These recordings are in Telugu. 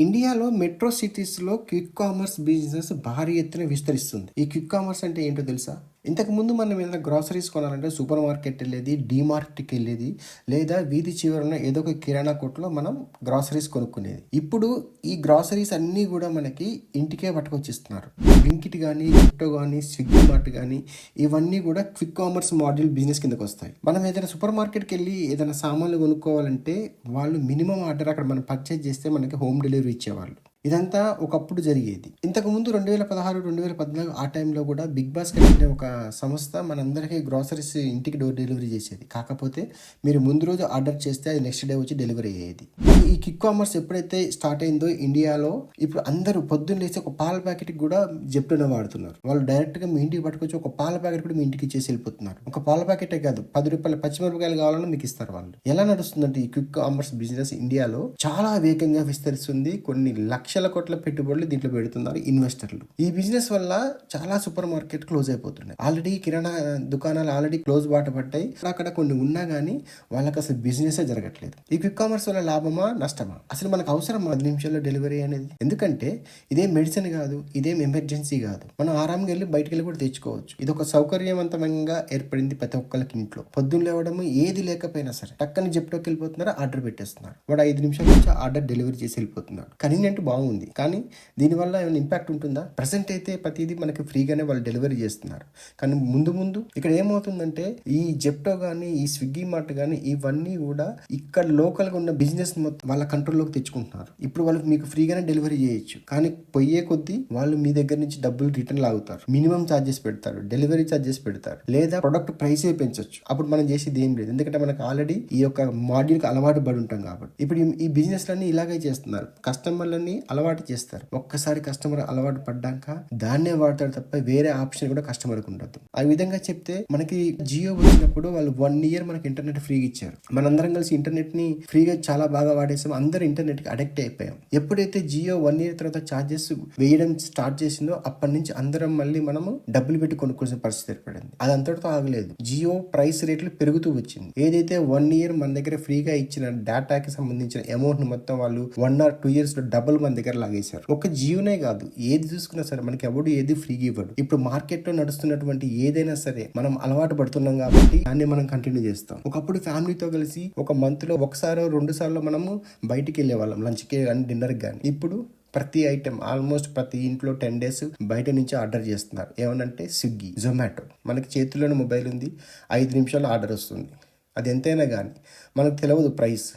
ఇండియాలో మెట్రో సిటీస్లో క్విక్ కామర్స్ బిజినెస్ భారీ ఎత్తున విస్తరిస్తుంది. ఈ క్విక్ కామర్స్ అంటే ఏంటో తెలుసా? ఇంతకుముందు మనం ఏదైనా గ్రాసరీస్ కొనాలంటే సూపర్ మార్కెట్ వెళ్ళేది డీమార్ట్కి వెళ్ళేది లేదా వీధి చివరన ఏదో ఒక కిరాణా కొట్లో మనం గ్రాసరీస్ కొనుక్కునేది. ఇప్పుడు ఈ గ్రాసరీస్ అన్నీ కూడా మనకి ఇంటికే పట్టుకొచ్చిస్తున్నారు. వింకిట్ కానీ జిప్టో కానీ స్విగ్గీ మార్ట్ కానీ ఇవన్నీ కూడా క్విక్ కామర్స్ మాడ్యూల్ బిజినెస్ కిందకి వస్తాయి. మనం ఏదైనా సూపర్ మార్కెట్కి వెళ్ళి ఏదైనా సామాన్లు కొనుక్కోవాలంటే వాళ్ళు మినిమం ఆర్డర్ అక్కడ మనం పర్చేజ్ చేస్తే మనకి హోమ్ డెలివరీ ఇచ్చేవాళ్ళు. ఇదంతా ఒకప్పుడు జరిగేది. ఇంతకు ముందు రెండు వేల పదహారు రెండు వేల పద్నాలుగు ఆ టైంలో కూడా బిగ్ బాస్కెట్ అనే ఒక సంస్థ మనందరికీ గ్రాసరీస్ ఇంటికి డోర్ డెలివరీ చేసేది. కాకపోతే మీరు ముందు రోజు ఆర్డర్ చేస్తే అది నెక్స్ట్ డే వచ్చి డెలివరీ అయ్యేది. ఈ కిక్ కామర్స్ ఎప్పుడైతే స్టార్ట్ అయిందో ఇండియాలో ఇప్పుడు అందరూ పొద్దున్న లేచి ఒక పాల ప్యాకెట్ కూడా జెప్టోనే వాడుతున్నారు. వాళ్ళు డైరెక్ట్గా మీ ఇంటికి పట్టుకొచ్చి ఒక పాల ప్యాకెట్ కూడా మీ ఇంటికి ఇచ్చేసి వెళ్ళిపోతున్నారు. ఒక పాల ప్యాకెటే కాదు పది రూపాయల పచ్చిమిరపకాయలు కావాలని మీకు ఇస్తారు వాళ్ళు. ఎలా నడుస్తుందంటే ఈ క్విక్ కామర్స్ బిజినెస్ ఇండియాలో చాలా వేగంగా విస్తరిస్తుంది. కొన్ని లక్షల కోట్ల పెట్టుబడులు దీంట్లో పెడుతున్నారు ఇన్వెస్టర్లు. ఈ బిజినెస్ వల్ల చాలా సూపర్ మార్కెట్ క్లోజ్ అయిపోతున్నాయి. ఆల్రెడీ కిరాణా దుకాణాలు ఆల్రెడీ క్లోజ్ బాట పట్టాయి అక్కడ కొన్ని ఉన్నా కానీ వాళ్ళకి అసలు బిజినెస్ జరగట్లేదు. ఈ క్విక్ కామర్స్ వల్ల లాభమా నష్టమా? అసలు మనకు అవసరం పది నిమిషాల్లో డెలివరీ అనేది? ఎందుకంటే ఇదేం మెడిసిన్ కాదు ఇదేం ఎమర్జెన్సీ కాదు. మనం ఆరాంగా వెళ్ళి బయటకు వెళ్ళి కూడా తెచ్చుకోవచ్చు. ఇది ఒక సౌకర్యవంతమంగా ఏర్పడింది ప్రతి ఒక్కరికి ఇంట్లో. పొద్దున్న లేవడము ఏది లేకపోయినా సరే టక్కని జెప్టోకి వెళ్ళిపోతున్నారు ఆర్డర్ పెట్టేస్తున్నారు. వాడు ఐదు నిమిషాల నుంచి ఆర్డర్ డెలివరీ చేసి వెళ్ళిపోతున్నాడు. కన్వీనియంట్ బాగుంది. కానీ దీనివల్ల ఏమైనా ఇంపాక్ట్ ఉంటుందా? ప్రజెంట్ అయితే ప్రతిదీ మనకి ఫ్రీగానే వాళ్ళు డెలివరీ చేస్తున్నారు. కానీ ముందు ముందు ఇక్కడ ఏమవుతుందంటే ఈ జెప్టో కానీ ఈ స్విగ్గీ మార్ట్ కానీ ఇవన్నీ కూడా ఇక్కడ లోకల్గా ఉన్న బిజినెస్ మొత్తం వాళ్ళ కంట్రోల్లోకి తెచ్చుకుంటున్నారు. ఇప్పుడు వాళ్ళకి మీకు ఫ్రీగానే డెలివరీ చేయొచ్చు. కానీ పోయే కొద్దీ వాళ్ళు మీ దగ్గర నుంచి డబ్బులు రిటర్న్ లాగుతారు. మినిమం ఛార్జెస్ పెడతారు. డెలివరీ ఛార్జెస్ పెడతారు. లేదా ప్రొడక్ట్ ప్రైసే పెంచొచ్చు. అప్పుడు మనం చేసేది ఏం లేదు. ఎందుకంటే మనకు ఆల్రెడీ ఈ యొక్క మాడ్యూల్కి అలవాటు పడి ఉంటాం కాబట్టి. ఇప్పుడు ఈ- బిజినెస్లన్నీ ఇలాగే చేస్తున్నారు. కస్టమర్లని అలవాటు చేస్తారు. ఒక్కసారి కస్టమర్ అలవాటు పడ్డాక దాన్నే వాడతాడు తప్ప వేరే ఆప్షన్ కూడా కస్టమర్కి ఉండదు. ఆ విధంగా చెప్తే మనకి జియో వచ్చినప్పుడు వాళ్ళు వన్ ఇయర్ మనకి ఇంటర్నెట్ ఫ్రీగా ఇచ్చారు. మనందరం కలిసి ఇంటర్నెట్ని ఫ్రీగా చాలా బాగా వాడేసాం. అందరూ ఇంటర్నెట్కి అడిక్ట్ అయిపోయాం. ఎప్పుడైతే జియో వన్ ఇయర్ తర్వాత ఛార్జెస్ వేయడం స్టార్ట్ చేసిందో అప్పటి నుంచి అందరం మళ్ళీ మనము డబ్బులు పెట్టి కొనుక్కోవాల్సిన పరిస్థితి ఏర్పడింది. అది అంతటితో ఆగలేదు. జియో ప్రైస్ రేట్లు పెరుగుతూ వచ్చింది. ఏదైతే వన్ ఇయర్ మన దగ్గర ఫ్రీగా ఇచ్చిన డేటాకి సంబంధించిన అమౌంట్ మొత్తం వాళ్ళు వన్ ఆర్ టూ ఇయర్స్లో డబుల్ మన దగ్గర లాగేశారు. ఒక జియోనే కాదు ఏది చూసుకున్నా సరే మనకి ఎవడు ఏది ఫ్రీగా ఇవ్వడు. ఇప్పుడు మార్కెట్లో నడుస్తున్నటువంటి ఏదైనా సరే మనం అలవాటు పడుతున్నాం కాబట్టి దాన్ని మనం కంటిన్యూ చేస్తాం. ఒకప్పుడు ఫ్యామిలీతో కలిసి ఒక మంత్లో ఒకసారి రెండు సార్లు మనము బయటికి వెళ్ళే వాళ్ళం లంచ్కి కానీ డిన్నర్ కానీ ఇప్పుడు ప్రతి ఐటెం ఆల్మోస్ట్ ప్రతి ఇంట్లో టెన్ డేస్ బయట నుంచి ఆర్డర్ చేస్తున్నారు. ఏమనంటే స్విగ్గీ జొమాటో. మనకి చేతిలోనే మొబైల్ ఉంది ఐదు నిమిషాలు ఆర్డర్ వస్తుంది. అది ఎంతైనా కానీ మనకు తెలియదు ప్రైస్.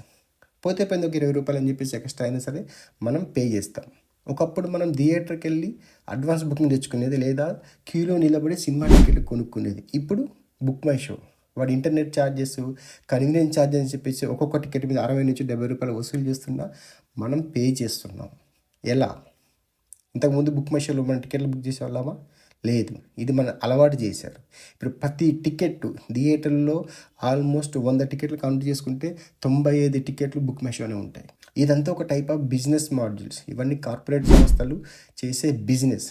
పోతే పోయింది ఒక ఇరవై రూపాయలు అని చెప్పేసి ఎక్స్ట్రా అయినా సరే మనం పే చేస్తాం. ఒకప్పుడు మనం థియేటర్కి వెళ్ళి అడ్వాన్స్ బుకింగ్ తెచ్చుకునేది లేదా క్యూలో నిలబడి సినిమా టికెట్లు కొనుక్కునేది. ఇప్పుడు బుక్ మై షో. వాడు ఇంటర్నెట్ ఛార్జెస్ కన్వీనియన్స్ ఛార్జెస్ అని చెప్పేసి ఒక్కొక్క టికెట్ మీద అరవై నుంచి డెబ్బై రూపాయలు వసూలు చేస్తున్నా మనం పే చేస్తున్నాం. ఎలా? ఇంతకుముందు బుక్ మై షోలో మనం టికెట్లు బుక్ చేసేవాళ్ళమా? లేదు. ఇది మన అలవాటు చేశారు. ఇప్పుడు ప్రతి టికెట్ థియేటర్లో ఆల్మోస్ట్ వంద టికెట్లు కౌంట్ చేసుకుంటే తొంభై ఐదు టికెట్లు బుక్ మెషోనే ఉంటాయి. ఇదంతా ఒక టైప్ ఆఫ్ బిజినెస్ మాడ్యూల్స్. ఇవన్నీ కార్పొరేట్ సంస్థలు చేసే బిజినెస్.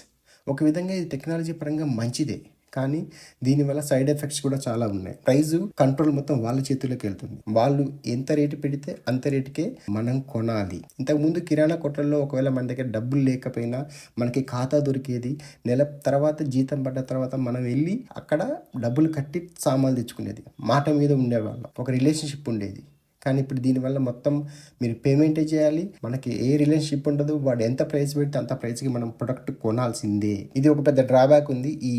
ఒక విధంగా ఇది టెక్నాలజీ పరంగా మంచిదే. కానీ దీనివల్ల సైడ్ ఎఫెక్ట్స్ కూడా చాలా ఉన్నాయి. ప్రైస్ కంట్రోల్ మొత్తం వాళ్ళ చేతుల్లోకి వెళ్తుంది. వాళ్ళు ఎంత రేటు పెడితే అంత రేటుకే మనం కొనాలి. ఇంతకుముందు కిరాణా కొట్టల్లో ఒకవేళ మన దగ్గర డబ్బులు లేకపోయినా మనకి ఖాతా దొరికేది నెల తర్వాత జీతం పడ్డ తర్వాత మనం వెళ్ళి అక్కడ డబ్బులు కట్టి సామాన్లు తెచ్చుకునేది. మాట మీద ఉండేవాళ్ళం. ఒక రిలేషన్షిప్ ఉండేది. కానీ ఇప్పుడు దీనివల్ల మొత్తం మీరు పేమెంటే చేయాలి. మనకి ఏ రిలేషన్షిప్ ఉండదు. వాడు ఎంత ప్రైస్ పెడితే అంత ప్రైస్కి మనం ప్రొడక్ట్ కొనాల్సిందే. ఇది ఒక పెద్ద డ్రాబ్యాక్ ఉంది ఈ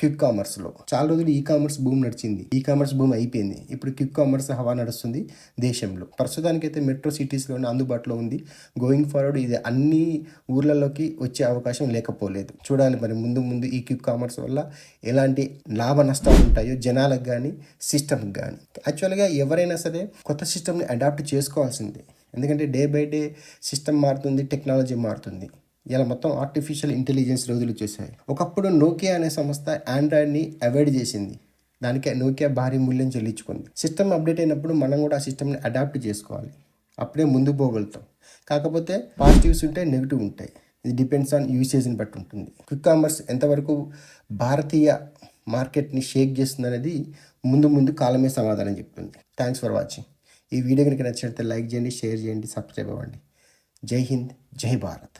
క్విక్ కామర్స్లో. చాలా రోజులు ఈ కామర్స్ భూమి నడిచింది. ఈ కామర్స్ భూమి అయిపోయింది. ఇప్పుడు క్విక్ కామర్స్ హవా నడుస్తుంది దేశంలో. ప్రస్తుతానికైతే మెట్రో సిటీస్లోనే అందుబాటులో ఉంది. గోయింగ్ ఫార్వర్డ్ ఇది అన్ని ఊర్లలోకి వచ్చే అవకాశం లేకపోలేదు. చూడాలి మరి ముందు ముందు ఈ క్విక్ కామర్స్ వల్ల ఎలాంటి లాభ నష్టాలు ఉంటాయో జనాలకు కానీ సిస్టమ్కి కానీ యాక్చువల్గా ఎవరైనా సరే కొత్త సిస్టమ్ని అడాప్ట్ చేసుకోవాల్సిందే. ఎందుకంటే డే బై డే సిస్టమ్ మారుతుంది టెక్నాలజీ మారుతుంది. ఇలా మొత్తం ఆర్టిఫిషియల్ ఇంటెలిజెన్స్ రోజులు వచ్చేసాయి. ఒకప్పుడు నోకియా అనే సంస్థ ఆండ్రాయిడ్ని అవాయిడ్ చేసింది. దానికి నోకియా భారీ మూల్యం చెల్లించుకుంది. సిస్టమ్ అప్డేట్ అయినప్పుడు మనం కూడా ఆ సిస్టమ్ని అడాప్ట్ చేసుకోవాలి. అప్పుడే ముందు పోగలుగుతాం. కాకపోతే పాజిటివ్స్ ఉంటాయి నెగిటివ్ ఉంటాయి. ఇది డిపెండ్స్ ఆన్ యూసేజ్ని బట్టి ఉంటుంది. క్విక్ కామర్స్ ఎంతవరకు భారతీయ మార్కెట్ని షేక్ చేస్తుంది అనేది ముందు ముందు కాలమే సమాధానం చెప్తుంది. Thanks for watching. ఈ వీడియో కనుక నచ్చినట్లయితే లైక్ చేయండి షేర్ చేయండి సబ్స్క్రైబ్ అవ్వండి. జై హింద్ జై భారత్.